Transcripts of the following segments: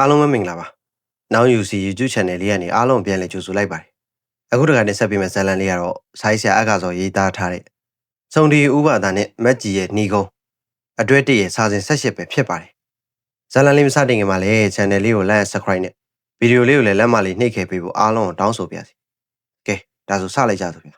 အားလုံးပဲမင်္ဂလာပါ။ Now UC YouTube Channel လေးကနေအားလုံးပြန်လည်ကြိုဆိုလိုက်ပါတယ်။အခုတခါနဲ့ဆက်ပြီးမဲ့ဇာတ်လမ်းလေးကတော့ဆိုင်းဆရာအက္ခါစောရေးသားထားတဲ့စုံဒီဥပဒါနဲ့မက်ကြီးရဲ့နှီးကုန်းအတွဲတည့်ရဲ့စာစဉ်ဆက်ရှစ်ပဲဖြစ်ပါတယ်။ဇာတ်လမ်းလေးမစတင်ခင်မှာလည်း channel လေးကို like subscribe နဲ့ဗီဒီယိုလေးကိုလည်းလက်မလေးနှိပ်ခဲ့ပေးဖို့အားလုံးကိုတောင်းဆိုပါရစေ။ကဲဒါဆိုစလိုက်ကြစို့ဗျာ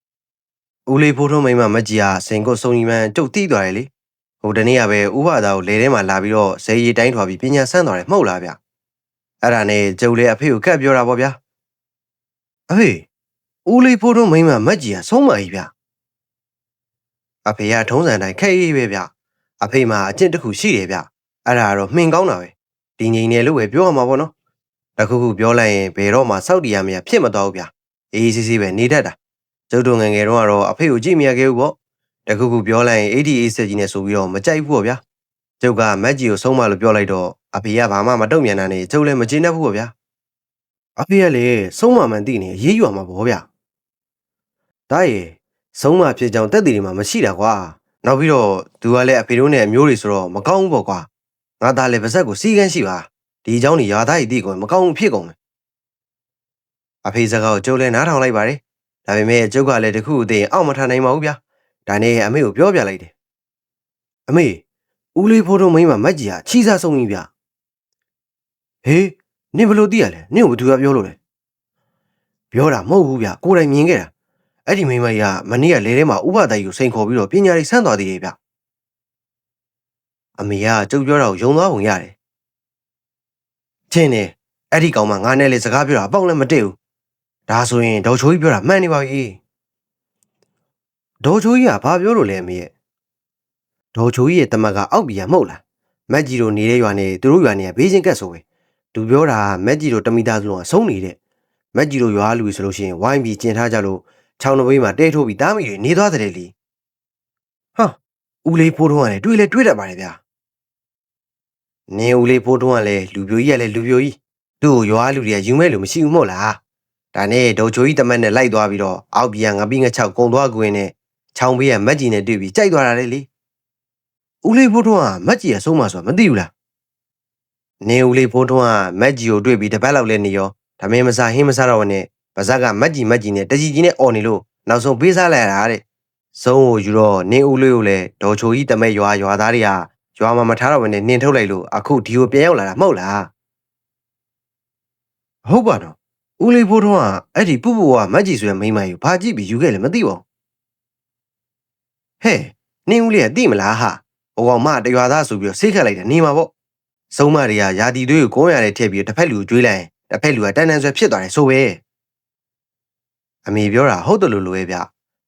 ။ဦးလေးဖိုးထုံးမိန်းမမက်ကြီးဟာစင်ကုတ်စုံကြီးမှန်တုတ်တီးသွားတယ်လေ။ ဟိုတနေ့ကပဲဥပဒါကိုလေထဲမှာလာပြီးတော့ဇေယီတိုင်းထွာပြီးပညာဆန်းသွားတယ်မဟုတ်လားဗျ။အဲ့ဒါနဲ့ကျုပ်လေးအဖေကိုကတ်ပြောတာပေါ့ဗျာ။အဖေဦးလေးဖိုးထုံးမိန်းမမက်ကြီးဟာဆုံးမကြီးဗျ။အဖေကထုံးစံတိုင်းခက်ရေးပဲဗျ။အဖေမှာအကျင့်တစ်ခုရှိတယ်ဗျ။အဲ့ဒါကတော့မှင်ကောင်းတာပဲ။ဒီငိန်တယ်လို့ပဲပြောရမှာပေါ့နော်။တခုခုပြောလိုက်ရင်ဘယ်တော့မှစောက်တီရမရဖြစ်မတော့ဘူးဗျ။အေးအေးဆေးဆေးပဲနေတတ်တာ။ကျုပ်တို့ငယ်ငယ်တုန်းကတော့အဖေကိုကြည့်မရခဲ့ဘူးပေါ့။ တခုခုပြောလိုက်ရင် ADA ဆက်ကြီးနဲ့ဆိုပြီးတော့မကြိုက်ဘူးပေါ့ဗျာ။ကျုပ်ကမက်ကြီးကိုဆုံးမလို့ပြောလိုက်တော့အဖေကဘာမှမတုံ့ပြန်တာနဲ့ကျုပ်လည်းမကျေနပ်ဘူးပေါ့ဗျာ။အဖေကလည်းဆုံးမမှန်သိနေရေးယူရမှာပေါ့ဗျာ။ဒါရဲ့ဆုံးမဖြစ်ကြောင်တက်တည်တွေမှာမရှိတာကွာ။နောက်ပြီးတော့သူကလည်းအဖေတို့နဲ့အမျိုးတွေဆိုတော့မကောင်းဘူးပေါ့ကွာ။ငါသားလည်းပါဇက်ကိုစီကန်းရှိပါ။ဒီအကြောင်းนี่ရာသားကြီးသိကုန်မကောင်းဘူးဖြစ်ကုန်မယ်။အဖေစကားကိုကျုပ်လည်းနားထောင်လိုက်ပါတယ်။ဒါပေမဲ့ကျုပ်ကလည်းတခုအသေးအောက်မထားနိုင်ပါဘူးဗျာ။ ဒါနဲ့အမေကိုပြောပြလိုက်တယ်။အမေဦးလေးဖိုးထုံးမိန်းမမက်ကြီးဟာချီစားဆုံးကြီးဗျ။ဟေးနင်ဘယ်လို့သိရလဲနင့်ကိုဘသူကပြောလို့လဲပြောတာမဟုတ်ဘူးဗျကိုယ်တိုင်မြင်ခဲ့တာအဲ့ဒီမိန်းမကြီးကမနေ့ကလေထဲမှာဥပဒါကြီးကိုစိန်ခေါ်ပြီးတော့ပညာရေးဆန်းသွားသေးတယ်ဗျအမေကကြုတ်ပြောတာကိုယုံသွားပုံရတယ်ချင်းနေအဲ့ဒီကောင်မငါနဲ့လေစကားပြောတာအပေါက်လည်းမတည့်ဘူးဒါဆိုရင်ဒေါ်ချိုးကြီးပြောတာမှန်နေပါပြီ ဒေါ်ချိုးကြီးကဘာပြောလို့လဲအမေရဲ့ဒေါ်ချိုးကြီးရဲ့တမတ်ကအောက်ပြည်ရမဟုတ်လားမက်ကြီးတို့နေတဲ့ရွာနဲ့သူတို့ရွာနဲ့ဘေးချင်းကတ်ဆိုပဲသူပြောတာမက်ကြီးတို့တမိသားစုလုံးကဆုံးနေတဲ့မက်ကြီးတို့ရွာလူဆိုလို့ရှိရင်ဝိုင်းပြီးကျင်ထားကြလို့ချောင်းတပိမှာတဲထိုးပြီးတားမိတွေနေသွားတယ်လေဟာဦးလေးဖိုးထုံးကလည်းတွေ့လဲတွေ့တတ်ပါတယ်ဗျာနင်းဦးလေးဖိုးထုံးကလည်းလူပြိုကြီးကလည်းလူပြိုကြီးသူ့ကိုရွာလူတွေကယူမဲ့လို့မရှိဘူးမို့လားဒါနဲ့ဒေါ်ချိုကြီးတမက်နဲ့လိုက်သွားပြီးတော့အောက်ပြန်ငပိငချောက်ကုံသွားကွင်းနဲ့ ချောင်းဘေးကမက်ကြီးနဲ့တွေ့ပြီးကြိုက်သွားတာလေလေဦးလေးဖိုးထုံးကမက်ကြီးရဲ့ဆုံးမဆိုတာမသိဘူးလားနေဦးလေးဖိုးထွန်းကမက်ကြီးကိုတွေ့ပြီးတပတ်လောက်လဲနေရောဒါမင်းမစားဟင်းမစားတော့ဘဲနဲ့ပါဇက်ကမက်ကြီးမက်ကြီးနဲ့တကြီးကြီးနဲ့អော်နေလို့နောက်ဆုံးပေးစားလိုက်ရတာတဲ့စုံးကိုယူတော့နေဦးလေးကိုလည်းဒေါ်ချိုကြီးတမဲရွာရွာသားတွေကရွာမှာမထားတော့ဘဲနဲ့နှင်ထုတ်လိုက်လို့အခုဒီကိုပြန်ရောက်လာတာမဟုတ်လားဟုတ်ပါတော့ဦးလေးဖိုးထွန်းကအဲ့ဒီပူပူကမက်ကြီးဆိုတဲ့မိန်းမကြီးကိုဘာကြည့်ပြီးယူခဲ့လဲမသိပါဘူး ဟဲ့နေဦးလေးကသိမလားဟာဟိုကောင်မတရွာသားဆိုပြီးတော့ဆေးခတ်လိုက်တယ်နေမှာပေါ့စုံမတွေကယာတီသွေးကိုကုန်းရတဲ့ထည့်ပြီးတစ်ဖက်လူကိုကျွေးလိုက်ရင်တစ်ဖက်လူကတန်တန်ဆွဲဖြစ်သွားတယ်ဆိုပဲအမေပြောတာဟုတ်တယ်လို့လိုရဲ့ဗျ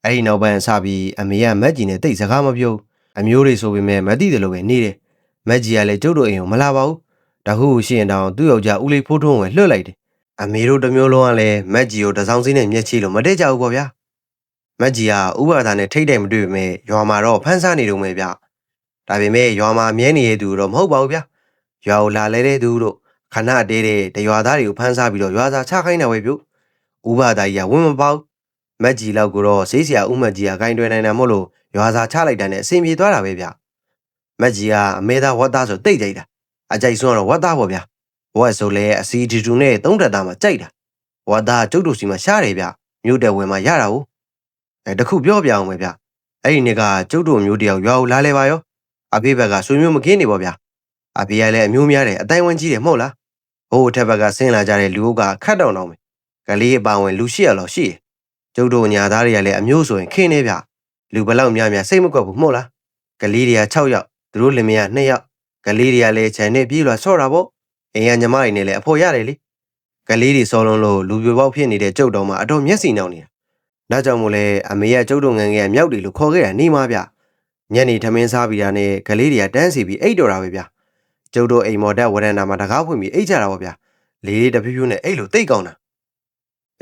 အဲ့ဒီနောက်ပိုင်းစပြီးအမေကမက်ကြီးနဲ့တိတ်စကားမပြောအမျိုးတွေဆိုပေမဲ့မသိတယ်လို့ပဲနေတယ်မက်ကြီးကလည်းကျုပ်တို့အိမ်ကိုမလာပါဘူးတခုရှိရင်တောင်သူ့ယောက်ျားဦးလေးဖိုးထုံးကိုလွှတ်လိုက်တယ်အမေတို့တစ်မျိုးလုံးကလည်းမက်ကြီးကိုတစောင်းစင်းနဲ့မျက်ချီလို့မတည့်ကြဘူးပေါ့ဗျာ မက်ကြီးကဥပဒါနဲ့ထိတ်တယ်မတွေ့ပေမဲ့ရွာမှာတော့ဖမ်းဆားနေတုံပဲဗျဒါပေမဲ့ရွာမှာမြဲနေရသူတော့မဟုတ်ပါဘူးဗျာရွာကိုလာလဲတဲ့သူတို့ခဏတဲတဲ့တရွာသားတွေကိုဖမ်းစားပြီးတော့ရွာသားချခိုင်းတယ်ဝဲပြုဥပဒါကြီးကဝင်းမပေါက်မက်ကြီးလောက်ကိုတော့ဆေးဆရာဥမက်ကြီးကဂိုင်းတွယ်နိုင်တာမို့လို့ရွာသားချလိုက်တဲ့နဲ့အဆင်ပြေသွားတာပဲဗျမက်ကြီးကအမေသားဝတ်သားဆိုတိတ်ကြိုက်တာအကြိုက်ဆုံးကတော့ဝတ်သားပေါ့ဗျဝတ်ဆိုလဲအစီတီတူနဲ့သုံးတက်သားမှကြိုက်တာဝတ်သားကျုပ်တို့စီမှာရှားတယ်ဗျမြို့တယ်ဝင်မှာရတာဟုတ် အဲတခုပြောပြအောင်ပဲဗျအဲ့ဒီနေ့ကကျုပ်တို့မျိုးတယောက်ရွာကိုလာလဲပါရောအဖေဘက်ကဆွေမျိုးမကင်းနေပေါ့ဗျအဖေကလည်းအမျိုးများတယ်အတိုင်းဝန်းကြီးတယ်မဟုတ်လားဟိုအထက်ဘက်ကဆင်းလာကြတဲ့လူအုပ်ကခတ်တောင်တောင်ပဲကလေးအပါဝင်လူရှိရလောက်ရှိတယ်ကျုပ်တို့ညာသားတွေကလည်းအမျိုးဆိုရင်ခင်းနေဗျလူဘလောက်များများစိတ်မကွက်ဘူးမဟုတ်လားကလေးတွေက6ယောက်သူတို့လင်မယား2ယောက်ကလေးတွေကလည်းခြံနဲ့ပြေးလာဆော့တာပေါ့အိမ်ကညီမတွေနဲ့လည်းအဖို့ရတယ်လေကလေးတွေစောလုံးလို့လူပြပေါက်ဖြစ်နေတဲ့ကျုပ်တော်မှာအတော်မျက်စိနှောင်နေတာ ဒါကြောင့်မို့လဲအမေကကျုပ်တို့ငငယ်ကမြောက်တွေလို့ခေါ်ခဲ့တာနေမှာဗျညနေထမင်းစားပြီးတာနဲ့ကလေးတွေကတန်းစီပြီးအိတ်တော်တာပဲဗျကျုပ်တို့အိမ်မော်တက်ဝရန်နာမှာတကားဖွင့်ပြီးအိတ်ကြတာပေါ့ဗျာလေးလေးတဖြည်းဖြည်းနဲ့အိတ်လို့တိတ်ကောင်းတာ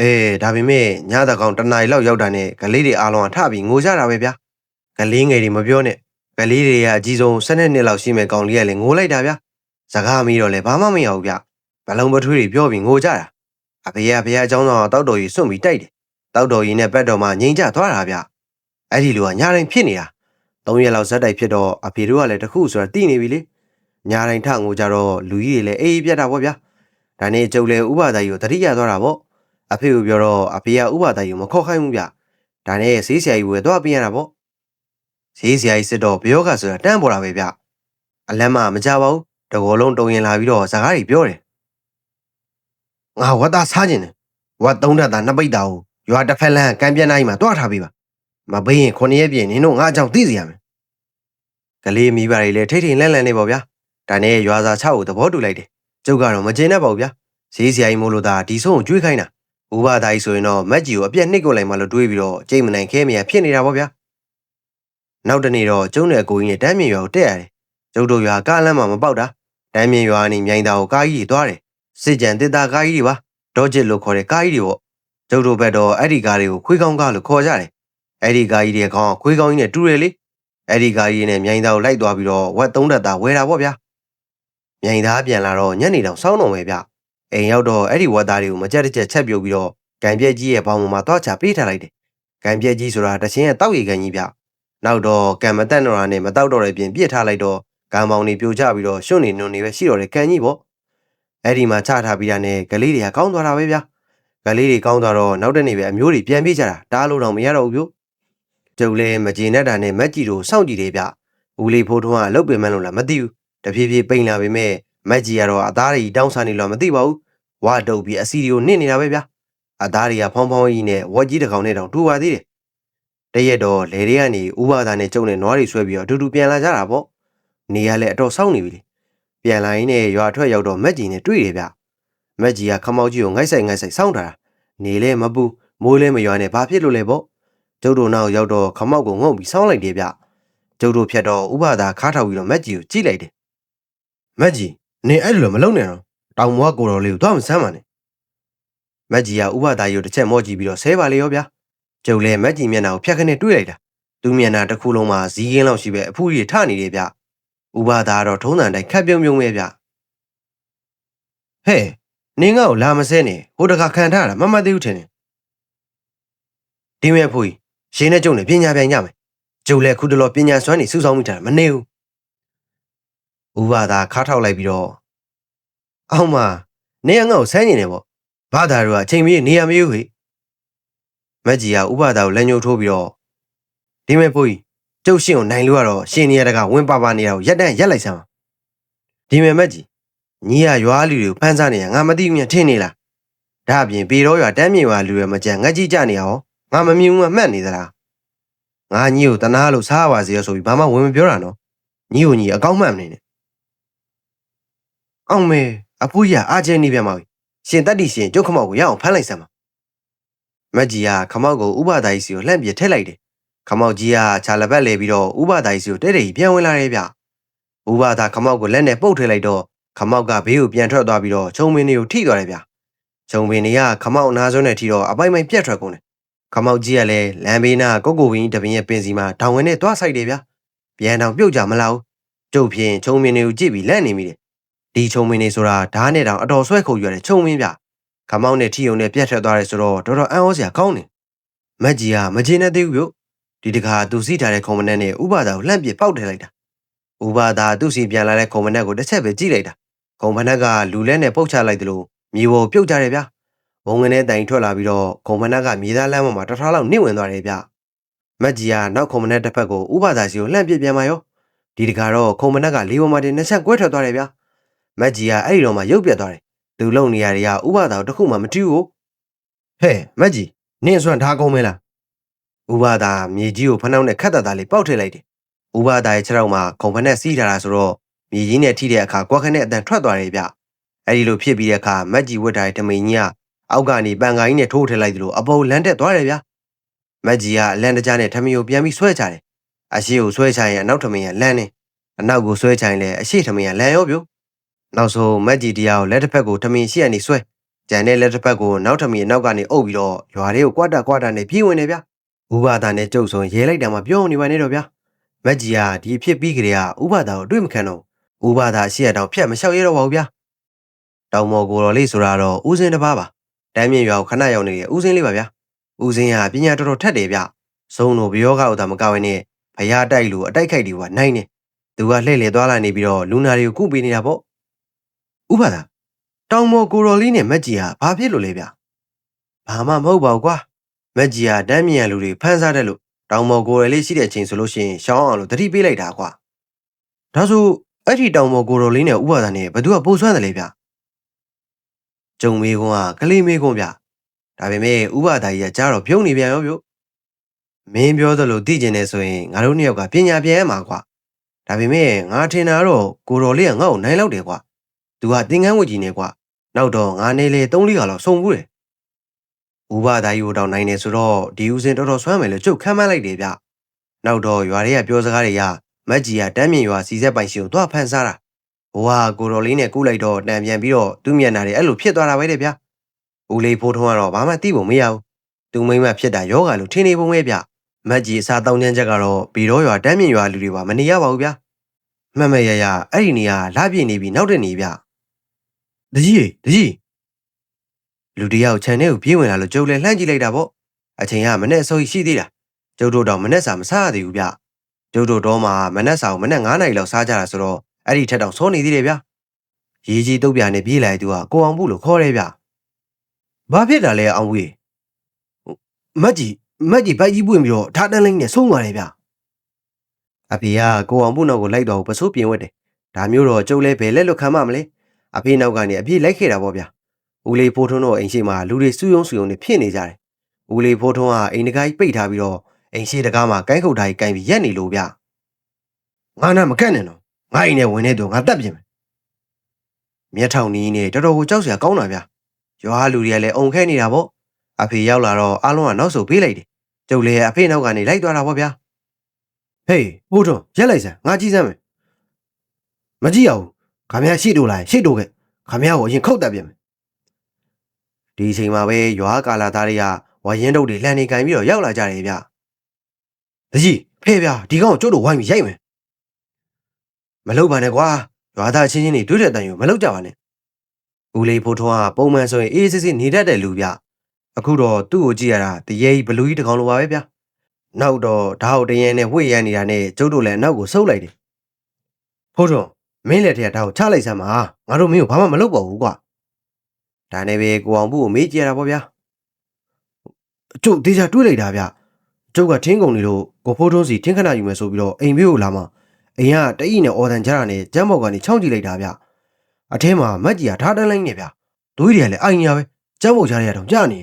အေးဒါပေမဲ့ညတကောင်တနားရီလောက်ရောက်တာနဲ့ကလေးတွေအားလုံးကထပြီးငိုကြတာပဲဗျာကလေးငယ်တွေမပြောနဲ့ကလေးတွေကအကြီးဆုံး၁၂နှစ်လောက်ရှိမဲ့ကောင်လေးကလည်းငိုလိုက်တာဗျာစကားမီးတော့လည်းဘာမှမရဘူးဗျဘလုံးပထွေးတွေပြောပြီးငိုကြတာအဖေကဘုရားအကြောင်းတော်တောက်တော်ကြီးစွန့်ပြီးတိုက်တယ် တောက်တော်ကြီးနဲ့ပက်တော်မှငိန်ကြသွားတာဗျအဲ့ဒီလိုကညာတိုင်းဖြစ်နေတာ၃ရက်လောက်ဇက်တိုက်ဖြစ်တော့အဖေတို့ကလည်းတခုဆိုတာတိနေပြီလေညာတိုင်းထငိုကြတော့လူကြီးတွေလည်းအေးအေးပြတ်တာပေါ့ဗျာဒါနဲ့ကျုပ်လည်းဥပဒါကြီးကိုတတိယသွားတာပေါ့အဖေကိုပြောတော့အဖေကဥပဒါကြီးကိုမခေါ်ခိုင်းဘူးဗျဒါနဲ့ဆေးဆရာကြီးဝယ်သွားပြင်ရတာပေါ့ဆေးဆရာကြီးစစ်တော့ဘယောကဆိုတာတန်းပေါ်တာပဲဗျအလန်းမမကြပါဘူးတကောလုံးတုံရင်လာပြီးတော့စကားကြီးပြောတယ်ငါဝတ်သားစားခြင်းတယ်ဝတ်သုံးတတ်တာနှစ်ပိတ်တာကို ရွာတစ်ဖက်လမ်းကံပြန်နိုင်မှာတွားထားပေးပါမဘေးရင်ခုနှစ်ရက်ပြင်နင်တို့ငါအကြောင်းသိစီရမယ်ကလေးမိဘတွေလည်းထိတ်ထိတ်လန့်လန့်နေပေါ့ဗျာဒါနဲ့ရွာသား6ကိုသဘောတူလိုက်တယ်ကျုပ်ကတော့မကျေနပ်ပါဘူးဗျာဈေးဆရာကြီးမို့လို့သာဒီဆုံးကိုကြွေးခိုင်းတာဥပဒါကြီးဆိုရင်တော့မက်ကြီးကိုအပြက်နှိတ်ကိုလိုက်မှလို့တွေးပြီးတော့ကြိတ်မနိုင်ခဲမရဖြစ်နေတာပေါ့ဗျာနောက်တနေ့တော့ကျုံနဲ့အကိုကြီးနဲ့တမ်းမြေရွာကိုတက်ရတယ်ကျုပ်တို့ရွာကားလမ်းမှာမပေါက်တာတမ်းမြေရွာကနေမြိုင်တာကိုကားကြီးတွေသွားတယ်စစ်ကြံတစ်တာကားကြီးတွေပါဒေါ်ဂျစ်လို့ခေါ်တဲ့ကားကြီးတွေပေါ့ ကျုပ်တို့ဘက်တော့အဲ့ဒီကားတွေကိုခွေးကောင်းကားလို့ခေါ်ကြတယ်အဲ့ဒီကားကြီးတွေကောင်ခွေးကောင်းကြီးနဲ့တူတယ်လေအဲ့ဒီကားကြီးနဲ့မြိုင်တာကိုလိုက်သွားပြီးတော့ဝက်သုံးတက်တာဝဲတာပေါ့ဗျာမြိုင်သားပြန်လာတော့ညနေတောင်စောင်းတော့မယ်ဗျအိမ်ရောက်တော့အဲ့ဒီဝက်သားတွေကိုမကြက်တစ်ချက်ချက်ပြုတ်ပြီးတော့ဂံပြက်ကြီးရဲ့ဘောင်ပေါ်မှာသွားချပေးထားလိုက်တယ်ဂံပြက်ကြီးဆိုတာတချင်းရဲ့တောက်ရီကန်ကြီးဗျနောက်တော့ကံမတက်တော့တာနဲ့မတောက်တော့တဲ့ပြင်ပြစ်ထားလိုက်တော့ကံပေါင်တွေပြိုကျပြီးတော့ရွှွန့်နေနွန်နေပဲရှိတော့တယ်ကန်ကြီးပေါ့အဲ့ဒီမှာချထားပြီးတာနဲ့ကလေးတွေကကောင်းသွားတာပဲဗျ ကလေးတွေကောင်းသွားတော့နောက်တနေ့ပဲအမျိုးတွေပြန်ပြေးကြတာတားလို့တော့မရတော့ဘူးဗျကျုပ်လည်းမကျေနပ်တာနဲ့မက်ကြီးတို့စောင့်ကြည့်တယ်ဗျဦးလေးဖိုးထွန်းကလုတ်ပင်မလို့လားမသိဘူးတဖြည်းဖြည်းပိန်လာပေမဲ့မက်ကြီးကတော့အသားတွေတောင်းစားနေလို့မသိပါဘူးဝါတုပ်ပြီးအစီတွေကိုနစ်နေတာပဲဗျအသားတွေကဖောင်းဖောင်းကြီးနဲ့ဝက်ကြီးတစ်ကောင်နဲ့တောင်တူပါသေးတယ်တရက်တော့လေတွေကနေဥပါဒါနဲ့ကျုံနဲ့နွားတွေဆွဲပြီးတော့အတူတူပြန်လာကြတာပေါ့နေရလဲအတော်စောင့်နေပြီလေပြန်လာရင်းနဲ့ရွာထွက်ရောက်တော့မက်ကြီးနဲ့တွေ့တယ်ဗျ မက်ကြီးကခမောက်ကြီးကိုငိုက်ဆိုင်ငိုက်ဆိုင်စောင့်ထားတာနေလဲမပူမိုးလဲမရွာနဲ့ဘာဖြစ်လို့လဲပေါ့ကျုပ်တို့နောက်ရောက်တော့ခမောက်ကိုငုံပြီးစောင်းလိုက်တယ်ဗျကျုပ်တို့ဖြတ်တော့ဥပါဒါခါထောက်ပြီးတော့မက်ကြီးကိုကြည့်လိုက်တယ်မက်ကြီးနေအဲ့လိုမလုပ်နဲ့တော့တောင်မွားကိုတော်လေးကိုတော့မဆမ်းပါနဲ့မက်ကြီးကဥပါဒါရုပ်တစ်ချက်မော့ကြည့်ပြီးတော့ဆဲပါလေရောဗျာကျုပ်လဲမက်ကြီးမျက်နှာကိုဖြတ်ခနဲ့တွေးလိုက်တာသူမျက်နှာတစ်ခုလုံးမှာဇီးကင်းလောက်ရှိပဲအဖူးကြီးထနေတယ်ဗျဥပါဒါကတော့ထုံးစံတိုင်းခက်ပြုံးပြုံးပဲဗျဟဲ့ နင်းငါ့ကိုလာမစဲနဲ့ဟိုတခါခံထားတာမမသေးဘူးထင်တယ်ဒီမဲ့ဖူကြီးရှင်းနဲ့ကျုံနဲ့ပညာပြန်ကြမယ်ကျုပ်လဲခုတလောပညာစွမ်းနေစူးစောင်းမိတာမနေဘူးဥပါဒါခါထောက်လိုက်ပြီးတော့အောက်မှာနေရငါ့ကိုဆန်းနေတယ်ပေါ့ဘာသာတို့ကအချိန်မီနေရမယူဟိမက်ကြီးကဥပါဒါကိုလက်ညှိုးထိုးပြီးတော့ဒီမဲ့ဖိုးကြီးကျုပ်ရှင်ကိုနိုင်လို့ကတော့ရှင်နေရတကဝင်းပါပါနေတာကိုရက်တန်းရက်လိုက်စမ်းပါဒီမဲ့မက်ကြီး ညီရရွာလူတွေကိုဖမ်းစားနေရငါမသိဘူးမြထင်နေလားဒါအပြင်ပေတော့ရွာတမ်းမြေရွာလူတွေမကြံငတ်ကြီးကြနေရဟောငါမမြင်ဘူးမှမှတ်နေသလားငါညီကိုတနာလို့စားပါစေရဆိုပြီးဘာမှဝင်မပြောတာနော်ညီကိုညီအကောင်းမှတ်မနေနဲ့အောင်မေအဖိုးကြီးကအာကျင်းနေပြန်ပါပြီရှင်တက်တီရှင်ကျုပ်ခမောက်ကိုရအောင်ဖမ်းလိုက်စမ်းပါမက်ကြီးကခမောက်ကိုဥပဒါကြီးစီကိုလှမ်းပြထည့်လိုက်တယ်ခမောက်ကြီးကခြာလက်ပတ်လဲပြီးတော့ဥပဒါကြီးစီကိုတဲ့တဲ့ကြီးပြန်ဝင်လာတယ်ဗျဥပဒါခမောက်ကိုလက်နဲ့ပုတ်ထည့်လိုက်တော့ ခမောက်ကဘေးကိုပြန်ထွက်သွားပြီးတော့ချုံမင်းတွေကိုထိသွားတယ်ဗျချုံမင်းတွေကခမောက်အနာစွန်းနဲ့ထိတော့အပိုင်ပိုင်ပြက်ထွက်ကုန်တယ်ခမောက်ကြီးကလည်းလမ်းဘေးနားကိုကိုဝင်းတပင်းရဲ့ပင်စီမှာတောင်ဝင်နဲ့တွားဆိုင်တယ်ဗျပြန်တောင်ပြုတ်ကြမလားဘူးကျုပ်ဖြင့်ချုံမင်းတွေကိုကြည့်ပြီးလန့်နေမိတယ်ဒီချုံမင်းတွေဆိုတာဓာတ်နဲ့တောင်အတော်ဆွဲခုံရတဲ့ချုံမင်းဗျခမောက်နဲ့ထီယုံနဲ့ပြက်ထွက်သွားတယ်ဆိုတော့တော်တော်အံ့ဩစရာကောင်းတယ်မက်ကြီးကမကျေနပ်သေးဘူးဗျဒီတခါသူစီးထားတဲ့ခုံမနဲ့နဲ့ဥပါဒါကိုလှန့်ပစ်ပေါက်ထည့်လိုက်တာဥပါဒါသူ့စီပြန်လာတဲ့ခုံမနဲ့ကိုတစ်ချက်ပဲကြည့်လိုက်တာ ခုံမနဲ့ကလူလဲနဲ့ပုတ်ချလိုက်တယ်လို့မြေပေါ်ပြုတ်ကြတယ်ဗျဘုံငနဲ့တိုင်ထွက်လာပြီးတော့ခုံမနဲ့ကမြေသားလမ်းပေါ်မှာတထားလောက်နှိမ့်ဝင်သွားတယ်ဗျမက်ကြီးကနောက်ခုံမနဲ့တစ်ဖက်ကိုဥပါဒါစီကိုလှန့်ပစ်ပြန်มาရောဒီတခါတော့ခုံမနဲ့ကလေးပေါ်မှာတင်နှစ်ချက်ကွဲထွက်သွားတယ်ဗျမက်ကြီးကအဲ့ဒီတော့မှရုပ်ပြတ်သွားတယ်သူလုံနေရတဲ့ကဥပါဒါကိုတစ်ခုမှမတူဘူးဟဲ့မက်ကြီးနင်းအစွမ်းထားကုန်မဲလားဥပါဒါမြေကြီးကိုဖနှောင်းနဲ့ခတ်တတ်တာလေးပေါက်ထည့်လိုက်တယ်ဥပါဒါရဲ့ခြေထောက်မှာခုံဖက်နဲ့စီးထားတာဆိုတော့ မြေကြီးနဲ့ထိတဲ့အခါကွက်ခနဲ့အတန်ထွက်သွားတယ်ဗျအဲ့ဒီလိုဖြစ်ပြီးတဲ့အခါမက်ကြီးဝတ်တာရဲ့တမိန်ကြီးကအောက်ကနေပန်ကိုင်းနဲ့ထိုးထည့်လိုက်သလိုအပေါ်လန်းတက်သွားတယ်ဗျမက်ကြီးကအလန်တကြားနဲ့ထမင်းကိုပြန်ပြီးဆွဲချတယ်အရှိကိုဆွဲချရင်အနောက်ထမင်းကလန်းနေအနောက်ကိုဆွဲချရင်လည်းအရှိထမင်းကလန်းရောဗျနောက်ဆုံးမက်ကြီးတရားကိုလက်တစ်ဖက်ကိုထမင်းရှိရနေဆွဲကြံတဲ့လက်တစ်ဖက်ကိုနောက်ထမင်းနောက်ကနေအုပ်ပြီးတော့ရွာလေးကိုကွာတာကွာတာနဲ့ပြေးဝင်နေဗျဥပါဒါနဲ့ကျုပ်ဆိုရဲလိုက်တာမှပြောနေပါနဲ့တော့ဗျမက်ကြီးကဒီအဖြစ်ပြီးကြတဲ့ကဥပါဒါကိုတွေ့မခံတော့ ဥပါဒါရှိရတောင်ဖြတ်မလျှောက်ရတော့ပါဘူးဗျတောင်မော်ကိုတော်လေးဆိုတာတော့ဦးစင်းတစ်ပါးပါတမ်းမြင့်ရွာကိုခဏရောက်နေတဲ့ဦးစင်းလေးပါဗျဦးစင်းကပညာတော်တော်ထက်တယ်ဗျစုံတို့ဘယောကောက်တာမကဝင်းနဲ့ဘရားတိုက်လို့အတိုက်ခိုက်တွေကနိုင်နေသူကလှည့်လည်သွားလာနေပြီးတော့လူနာတွေကိုကုပေးနေတာပေါ့ဥပဒါတောင်မော်ကိုရော်လေးနဲ့မက်ကြီးဟာဘာဖြစ်လို့လဲဗျဘာမှမဟုတ်ပါဘူးကွာမက်ကြီးဟာတမ်းမြန်လူတွေဖမ်းစားတယ်လို့တောင်မော်ကိုရော်လေးရှိတဲ့အချိန်ဆိုလို့ရှိရင်ရှောင်းအောင်လို့တတိပေးလိုက်တာကွာဒါဆို အဲ့ဒီတောင်မော်ကိုရော်လေးနဲ့ဥပဒါနဲ့ဘသူကပိုဆွမ်းတယ်လေဗျကျုံမေကွန်းကကလေးမေကွန်းဗျဒါပေမဲ့ဥပဒါကြီးကကြားတော့ပြုံးနေပြန်ရောဗျမင်းပြောသလိုသိကျင်နေဆိုရင်ငါတို့နှစ်ယောက်ကပညာပြန်ရမှာကွာဒါပေမဲ့ငါထင်တာတော့ကိုတော်လေးကငါ့ကိုနိုင်လောက်တယ်ကွာ။ तू ကသင်္ကန်းဝတ်ကြီးနေကွာ။နောက်တော့ငါနေလေ3-4ခါလောက်စုံဘူးတယ်။ဥပဒါကြီးကိုတောင်နိုင်နေဆိုတော့ဒီဦးစင်တော်တော်ဆွမ်းမယ်လို့ကျုပ်ခံမှန်းလိုက်တယ်ဗျ။နောက်တော့ရွာတွေကပြောစကားတွေက မက်ကြီးကတမ်းမြင်ရွာစီဆက်ပိုင်ရှင်ကိုသွားဖန်ဆားတာ။ဟိုကကိုတော်လေးနဲ့ကူးလိုက်တော့တန်ပြန်ပြီးတော့သူ့မျက်နှာတွေအဲ့လိုဖြစ်သွားတာပဲတဲ့ဗျ။ဦးလေးဖိုးထုံးကတော့ဘာမှသိဖို့မရဘူး။သူမိမ့်မဖြစ်တာယောဂါလို့ထင်နေပုံပဲဗျ။မက်ကြီးအစားတောင်းချမ်းချက်ကတော့ဘီတော့ရွာတမ်းမြင်ရွာလူတွေပါမနေရပါဘူးဗျ။မှတ်မဲ့ရရအဲ့ဒီနေရာလာပြည့်နေပြီနောက်တဲ့နေဗျတကြီးရေတကြီးလူတယောက်ခြံထဲကိုပြေးဝင်လာလို့ကျုပ်လည်းလှမ်းကြည့်လိုက်တာပေါ့အချိန်ကမနဲ့အစိုးရရှိသေးတာကျုပ်တို့တော့မနဲ့စာမစားရသေးဘူးဗျ ကျုပ်တို့တော့မှမနဲ့စာကိုမနဲ့9နာရီလောက်စားကြတာဆိုတော့အဲ့ဒီထက်တောင်စောနေသေးတယ်ဗျရေးကြီးတုတ်ပြနဲ့ပြေးလိုက်သူကကိုအောင်ဘူးလို့ခေါ်တယ်ဗျဘာဖြစ်တာလဲအောင်ဝေးမက်ကြီးမက်ကြီးပိုက်ကြီးပွင့်ပြီးတော့ထားတန်းလိမ့်နဲ့ဆုံးသွားတယ်ဗျအဖေကကိုအောင်မှုနောက်ကိုလိုက်တော့ပစိုးပြင်ဝတ်တယ်။ဒါမျိုးတော့ကျုပ်လည်းဘယ်လက်လွတ်ခံမှမလဲ။အဖေနောက်ကနေအပြေးလိုက်ခဲ့တာပေါ့ဗျာ။ဦးလေးဖိုးထွန်းတို့အိမ်ရှိမှာလူတွေစုယုံစုယုံနေဖြစ်နေကြတယ်။ဦးလေးဖိုးထွန်းကအိမ်တကားကြီးပိတ်ထားပြီးတော့ အိမ်ရှိတကားမှာကိုင်းခုတ်ထားကြီးကိုင်းပြီးရက်နေလို့ဗျ။ငါနာမကန့်နဲ့နော်။ငါအိမ်နဲ့ဝင်နေတော့ငါတက်ပြင်မယ်။မျက်ထောင်နီးနေတော်တော်ကိုကြောက်စရာကောင်းတာဗျာ။ရွာလူတွေကလည်းအုံခဲနေတာပေါ့။အဖေရောက်လာတော့အားလုံးကနောက်ဆုတ်ပေးလိုက်တယ်။ကျုပ်လည်းအဖေနောက်ကနေလိုက်သွားတာပေါ့ဗျာ။ဟေးဘိုးထွန်းရက်လိုက်စမ်းငါကြည့်စမ်းမယ်မကြည့်ရဘူးခမရရှိတို့လိုက်ရှိတို့ကခမရကိုအရင်ခုတ်တက်ပြင်မယ်ဒီအချိန်မှာပဲရွာကာလာသားတွေကဝါရင်တုပ်တွေလှန်နေကင်ပြီးတော့ရောက်လာကြတယ်ဗျ တကြီးဖေးဗျာဒီကောင်ကိုကျုပ်တို့ဝိုင်းပြီးရိုက်မယ်မလုပ်ပါနဲ့ကွာရွာသားချင်းချင်းတွေတွေ့တဲ့တန်ယူမလုပ်ကြပါနဲ့ဦးလေးဖိုးထွန်းကပုံမှန်ဆိုရင်အေးစစ်စစ်နေတတ်တဲ့လူဗျအခုတော့သူ့ကိုကြည့်ရတာတရေကြီးဘလူးကြီးတစ်ကောင်လိုပါပဲဗျာနောက်တော့ဓာတ်တရင်နဲ့ဝှေ့ရမ်းနေတာနဲ့ကျုပ်တို့လည်းနောက်ကိုဆုပ်လိုက်တယ်။ဖိုးထွန်းမင်းလက်ထက်ကဓာတ်ကိုချလိုက်စမ်းပါငါတို့မင်းကိုဘာမှမလုပ်ပါဘူးကွာ။ဒါနဲ့ပဲကိုအောင်ဘူးကိုမေးကြည့်ရတာပေါ့ဗျာ။ကျုပ်တေချာတွေးလိုက်တာဗျ။ ကျုပ်ကထင်းကုန်နေလို့ကိုဖိုးထွန်းစီထင်းခဏယူမယ်ဆိုပြီးတော့အိမ်ဘေးကိုလာမှအိမ်ကတအိနဲ့အော်တန်ကြတာနဲ့ကျမ်းပေါက်ကနေချောင်းကြည့်လိုက်တာဗျ။အထဲမှာမက်ကြီးကဓာတ်တန်းလိုက်နေဗျ။ဒွေးတွေကလည်းအိုင်နေရပဲကျမ်းပေါက်ချားတွေကတောင်ကြာနေ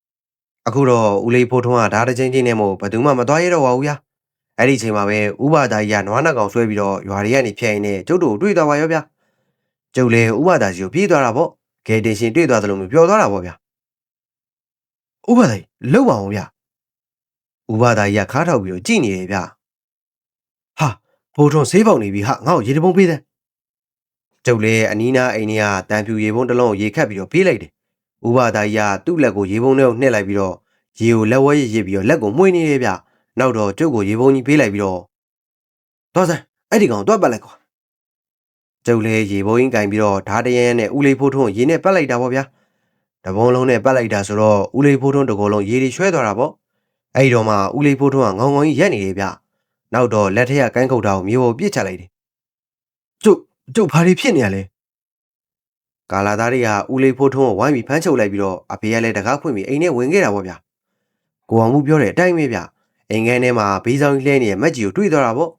။အခုတော့ဦးလေးဖိုးထွန်းကဓာတ်တစ်ချင်းချင်းနဲ့မို့ဘယ်သူမှမသွားရတော့ပါဘူးဗျာအဲ့ဒီအချိန်မှာပဲဥပဒါကြီးကနွားနှကောင်ဆွဲပြီးတော့ရွာတွေကနေဖျက်ရင်းနဲ့ကျုပ်တို့ကိုတွေ့သွားပါရောဗျာကျုပ်လည်းဥပဒါကြီးကိုပြေးသွားတာပေါ့ဂေတင်ရှင်တွေ့သွားသလိုမျိုးပျော်သွားတာပေါ့ဗျာဥပဒါကြီးလှုပ်ပါအောင်ဗျာ ဥပဒါကြီးကခါထောက်ပြီးတော့ကြည်နေတယ်ဗျာဟာဖိုးထွန်းဆေးပေါက်နေပြီဟာငါ့ကိုရေတပုံးပေးတဲ့ကျုပ်လည်းအနီးနားအိမ်ကြီးကတန်ဖြူရေပုံးတစ်လုံးကိုရေခတ်ပြီးတော့ပေးလိုက်တယ်ဥပဒါကြီးကသူ့လက်ကိုရေပုံးထဲကိုနှက်လိုက်ပြီးတော့ရေကိုလက်ဝဲရစ်ရစ်ပြီးတော့လက်ကိုမှွေနေတယ်ဗျနောက်တော့ကျုပ်ကိုရေပုံးကြီးပေးလိုက်ပြီးတော့သွားစမ်းအဲ့ဒီကောင်တွက်ပတ်လိုက်ကွာကျုပ်လည်းရေပုံးကြီးကင်ပြီးတော့ဓာတ်တရန်နဲ့ဦးလေးဖိုးထွန်းရေနဲ့ပတ်လိုက်တာပေါ့ဗျာတပုံးလုံးနဲ့ပတ်လိုက်တာဆိုတော့ဦးလေးဖိုးထွန်းတကောလုံးရေတွေရွှဲသွားတာပေါ့ အဲ့ဒီတော့မှဦးလေးဖိုးထွန်းကငေါငေါကြီးရက်နေတယ်ဗျနောက်တော့လက်ထက်ကကိုင်းခုတ်တာကိုမြေပေါ်ပြစ်ချလိုက်တယ်ကျုပ်ကျုပ်ဘာတွေဖြစ်နေရလဲကာလာသားတွေကဦးလေးဖိုးထွန်းကိုဝိုင်းပြီးဖမ်းချုပ်လိုက်ပြီးတော့အဖေကလည်းတကားဖွင့်ပြီးအိမ်ထဲဝင်ခဲ့တာပေါ့ဗျာကိုအောင်မှုပြောတဲ့အတိုင်းပဲဗျအိမ်ခန်းထဲမှာဘေးဆောင်ကြီးလှဲနေတဲ့မက်ကြီးကိုတွေ့သွားတာပေါ့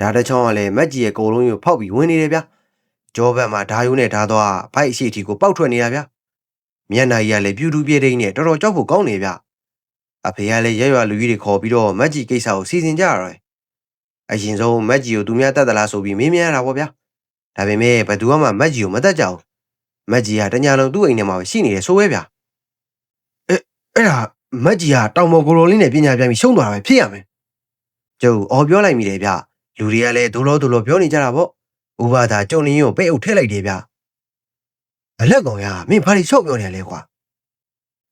ဒါတစ်ချောင်းကလည်းမက်ကြီးရဲ့ကိုယ်လုံးကိုဖောက်ပြီးဝင်နေတယ်ဗျကြောဘက်မှာဓာယုံနဲ့ဓာသွားဖိုက်အရှိတီကိုပောက်ထွက်နေတာဗျမျက်နှာကြီးကလည်းပြူတူပြည့်တိန်နဲ့တော်တော်ကြောက်ဖို့ကောင်းနေဗျ အဖေကလည်းရက်ရွာလူကြီးတွေခေါ်ပြီးတော့မက်ကြီးကိစ္စကိုစီစဉ်ကြရတယ်အရင်ဆုံးမက်ကြီးကိုသူများတတ်သလားဆိုပြီးမေးမြန်းရတာပေါ့ဗျာဒါပေမဲ့ဘယ်သူမှမက်ကြီးကိုမတတ်ကြဘူးမက်ကြီးကတညာလုံးသူ့အိမ်ထဲမှာပဲရှိနေတယ်ဆိုပဲဗျအဲအဲ့ဒါမက်ကြီးကတောင်ပေါ်ကိုရိုလေးနဲ့ပညာပြန်ပြီးရှုံးသွားတာပဲဖြစ်ရမယ်။ကျုပ်အော်ပြောလိုက်မိတယ်ဗျ။လူတွေကလည်းဒိုးလို့ဒိုးလို့ပြောနေကြတာပေါ့။ဥပဒါကျုံလင်းကိုပဲ့အုပ်ထည့်လိုက်တယ်ဗျ။အလက်ကောင်ရမင်းဘာလို့ရှော့ပြောနေရလဲကွာ။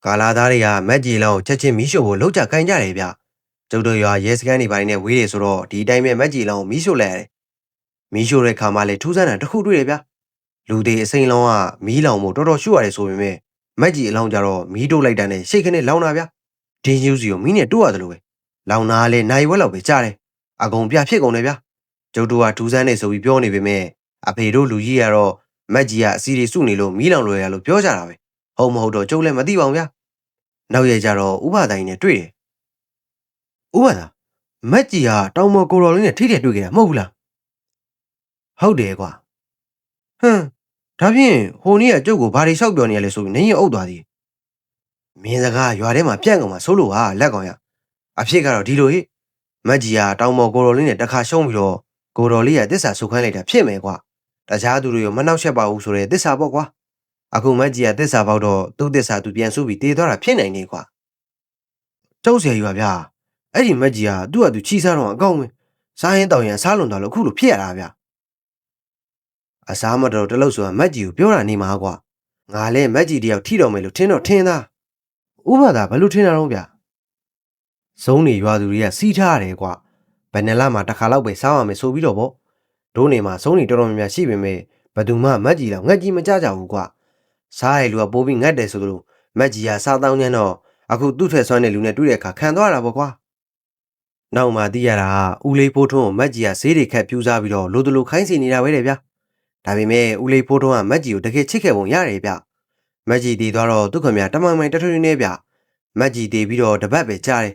ကာလာသားတွေကမက်ကြီးလောင်းကိုချက်ချင်းမီးရှို့ဖို့လောက်ကြခိုင်းကြတယ်ဗျ။ကျုပ်တို့ရွာရဲစခန်းနေပိုင်းနဲ့ဝေးတယ်ဆိုတော့ဒီအတိုင်းပဲမက်ကြီးလောင်းကိုမီးရှို့လိုက်ရတယ်။မီးရှို့တဲ့ခါမှလည်းထူးဆန်းတာတစ်ခုတွေ့တယ်ဗျ။လူတွေအစိမ်းလောင်းကမီးလောင်မှုတော်တော်ရှုရတယ်ဆိုပေမဲ့မက်ကြီးအလောင်းကြတော့မီးတို့လိုက်တာနဲ့ရှေ့ခနဲ့လောင်းတာဗျ။ဒင်းယူစီကိုမင်းနဲ့တိုးရတယ်လို့ပဲလောင်နာကလည်းနိုင်ဝက်လောက်ပဲကြားတယ်အကုန်ပြဖြစ်ကုန်တယ်ဗျာကျုပ်တို့ကဒူးဆန်းနေဆိုပြီးပြောနေပေမဲ့အဖေတို့လူကြီးကတော့မက်ကြီးကအစီတွေစုနေလို့မီးလောင်လွယ်ရလို့ပြောကြတာပဲဟုတ်မဟုတ်တော့ကျုပ်လည်းမသိပါဘူးဗျာ နောက်ရကြတော့ဥပတိုင်းနဲ့တွေ့တယ်ဥပဒါမက်ကြီးကတောင်မကိုတော်လေးနဲ့ထိတယ်တွေ့ကြတာမဟုတ်ဘူးလားဟုတ်တယ်ကွာဟမ်ဒါဖြင့်ဟိုနေ့ကကျုပ်ကိုဘာတွေလျှောက်ပြောနေရလဲဆိုပြီးနင်းရင်အုပ်သွားသည်မင်းစကားရွာထဲမှာပြန့်ကုန်မှာဆိုလို့ဟာလက်ကောင်ရအဖြစ်ကတော့ဒီလိုဟိမက်ကြီးကတောင်မကိုတော်လေးနဲ့တစ်ခါရှုံးပြီးတော့ကိုတော်လေးကတစ္ဆာဆုခိုင်းလိုက်တာဖြစ်မယ်ကွာတခြားသူတွေရောမနှောက်ယှက်ပါဘူးဆိုတဲ့သစ္စာပေါ့ကွာ အခုမကြီးကတစ္ဆာပေါက်တော့သူ့တစ္ဆာသူပြန်စုပြီးတေးသွားတာဖြစ်နိုင်နေကွာကြောက်စရာကြီးပါဗျာအဲ့ဒီမကြီးကသူ့ဟာသူချီစားတော့အကောင်းပဲစားရင်တောင်ရင်စားလွန်သွားလို့အခုလိုဖြစ်ရတာဗျာအစားမတော်တလို့ဆိုတာမကြီးကိုပြောတာနေမှာကွာငါလည်းမကြီးတယောက်ထိတော်မယ်လို့ထင်တော့ထင်သားဥပဒါဘယ်လိုထင်တာတော့ဗျာဇုံးနေရွာသူတွေကစီးထားရတယ်ကွာဘယ်နှစ်လမှတစ်ခါလောက်ပဲစားရမယ်ဆိုပြီးတော့ဗောဒိုးနေမှာဇုံးနေတော်တော်များများရှိပေမဲ့ဘသူမှမတ်ကြီးလောက်ငတ်ကြီးမကြကြဘူးကွာ စားရလူကပိုးပြီးငတ်တယ်ဆိုလို့မက်ကြီးကစားတောင်းညမ်းတော့အခုသူ့ထွက်ဆွမ်းတဲ့လူနဲ့တွေ့တဲ့အခါခံသွားတာပေါ့ကွာနောက်မှသိရတာကဦးလေးဖိုးထွန်းကိုမက်ကြီးကဈေးတွေခက်ပြူးစားပြီးတော့လိုတလိုခိုင်းစီနေတာပဲတဲ့ဗျာဒါပေမဲ့ဦးလေးဖိုးထွန်းကမက်ကြီးကိုတကယ်ချစ်ခဲ့ပုံရတယ်ဗျမက်ကြီးတည်သွားတော့သူ့ခင်ဗျာတမန်မိုင်တထွေးနေဗျမက်ကြီးတည်ပြီးတော့တပတ်ပဲကြားတယ်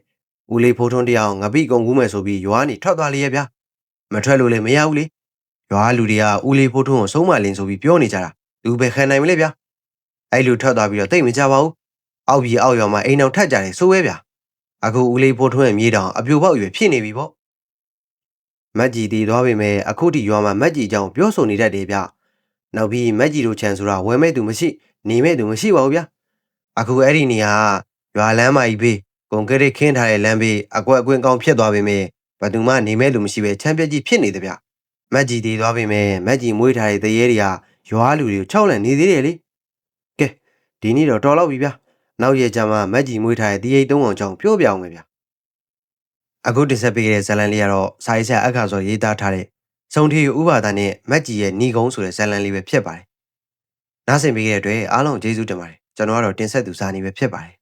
ဦးလေးဖိုးထွန်းတယောက်ငပိကုံကူးမယ်ဆိုပြီးရွာကနေထွက်သွားလေရဲ့ဗျာမထွက်လို့လည်းမရဘူးလေရွာလူတွေကဦးလေးဖိုးထွန်းကိုဆုံးမလင်းဆိုပြီးပြောနေကြတာသူပဲခံနိုင်မလဲဗျာ အဲ့လိုထွက်သွားပြီးတော့တိတ်မကြပါဘူးအောက်ပြီးအောက်ရွာမှာအိမ်အောင်ထက်ကြတယ်ဆိုပဲဗျာအခုဦးလေးဖိုးထွန်းရဲ့မြေတောင်အပြိုပေါက်ရွယ်ဖြစ်နေပြီပေါ့မက်ကြီးတည်သွားပေမဲ့အခုထိရွာမှာမက်ကြီးအကြောင်းပြောဆိုနေတတ်တယ်ဗျနောက်ပြီးမက်ကြီးတို့ချန်ဆိုတာဝယ်မဲ့သူမရှိနေမဲ့သူမရှိပါဘူးဗျာအခုအဲ့ဒီနေရာကရွာလမ်းမကြီးဘေးကွန်ကရစ်ခင်းထားတဲ့လမ်းဘေးအကွက်အကွင်းကောင်းဖြစ်သွားပေမဲ့ဘယ်သူမှနေမဲ့လူမရှိပဲချမ်းပြက်ကြီးဖြစ်နေတယ်ဗျမက်ကြီးတည်သွားပြီမဲ့မက်ကြီးမွေးထားတဲ့တရေတွေကရွာလူတွေကိုခြောက်လန့်နေသေးတယ်လေကဲ ဒီနေ့တော့တော်တော့ပြီဗျာနောက်ရက်ကျမှမက်ကြီးမွေးထားတဲ့တရေသုံးအောင်ကြောင်းပြောပြအောင်မယ်ဗျာအခုတင်ဆက်ပေးခဲ့တဲ့ဇာတ်လမ်းလေးကတော့စာရေးဆရာအခါစောရေးသားထားတဲ့စုံထီဥပါဒာနဲ့မက်ကြီးရဲ့ညီကုန်းဆိုတဲ့ဇာတ်လမ်းလေးပဲဖြစ်ပါတယ်နားဆင်ပေးခဲ့တဲ့အတွက်အားလုံးကျေးဇူးတင်ပါတယ်ကျွန်တော်ကတော့တင်ဆက်သူစာနေပဲဖြစ်ပါတယ်